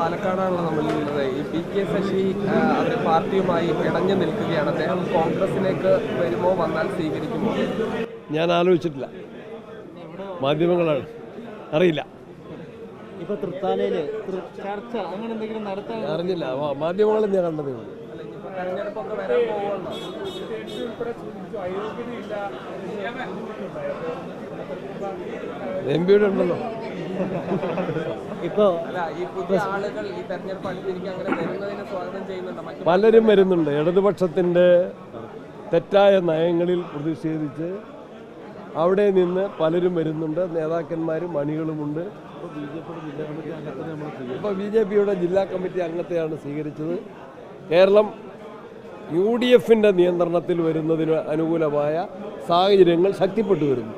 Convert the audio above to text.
പാലക്കാടാണല്ലോ നമ്മളുള്ളത് ഈ P K Sasi അവർ അവർ പാർട്ടിയുമായി ഇടഞ്ഞു നിൽക്കുകയാണ്. അദ്ദേഹം കോൺഗ്രസിലേക്ക് വരുമോ വന്നാൽ സ്വീകരിക്കുമോ? ഞാൻ ആലോചിച്ചിട്ടില്ല. മാധ്യമങ്ങളാണ്. അറിയില്ല. ഇപ്പൊ തൃത്താലയിൽ തൃ- ചർച്ച അങ്ങനെ എന്തെങ്കിലും നടത്താൻ അറിഞ്ഞില്ല. മാധ്യമങ്ങളും മാധ്യമങ്ങളിൽ ഞാൻ കണ്ടതേ ഉള്ളൂ. തെരഞ്ഞെടുപ്പൊക്കെ വരാൻ എം പിയുടെ ഉണ്ടല്ലോ. ഇപ്പൊ പലരും വരുന്നുണ്ട്. ഇടതുപക്ഷത്തിന്റെ തെറ്റായ നയങ്ങളിൽ പ്രതിഷേധിച്ച് അവിടെ നിന്ന് പലരും വരുന്നുണ്ട്. നേതാക്കന്മാരും അണികളുമുണ്ട്. ഇപ്പോൾ ബി ജെ പിയുടെ ജില്ലാ കമ്മിറ്റി അംഗത്തെയാണ് സ്വീകരിച്ചത്. കേരളം യു ഡി എഫിന്റെ നിയന്ത്രണത്തിൽ വരുന്നതിന് അനുകൂലമായ സാഹചര്യങ്ങൾ ശക്തിപ്പെട്ടു വരുന്നു.